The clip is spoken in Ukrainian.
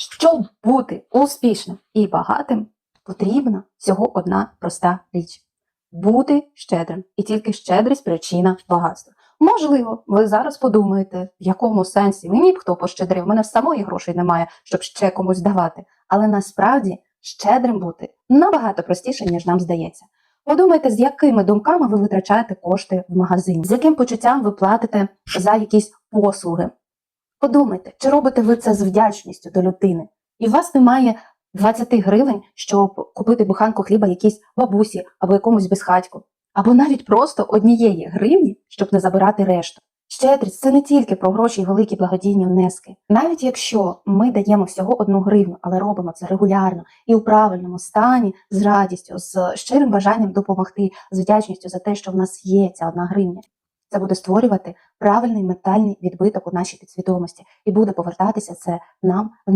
Щоб бути успішним і багатим, потрібна всього одна проста річ бути щедрим. І тільки щедрість причина багатства. Можливо, ви зараз подумаєте, в якому сенсі мені б хто пощедрив, у мене самої грошей немає, щоб ще комусь давати. Але насправді щедрим бути набагато простіше, ніж нам здається. Подумайте, з якими думками ви витрачаєте кошти в магазині, з яким почуттям ви платите за якісь послуги. Подумайте, чи робите ви це з вдячністю до людини, і у вас немає 20 гривень, щоб купити буханку хліба якійсь бабусі або якомусь безхатьку, або навіть просто однієї гривні, щоб не забирати решту. Щедрість це не тільки про гроші і великі благодійні внески. Навіть якщо ми даємо всього одну гривню, але робимо це регулярно і у правильному стані, з радістю, з щирим бажанням допомогти, з вдячністю за те, що в нас є ця одна гривня, це буде створювати правильний ментальний відбиток у нашій підсвідомості. І буде повертатися це нам в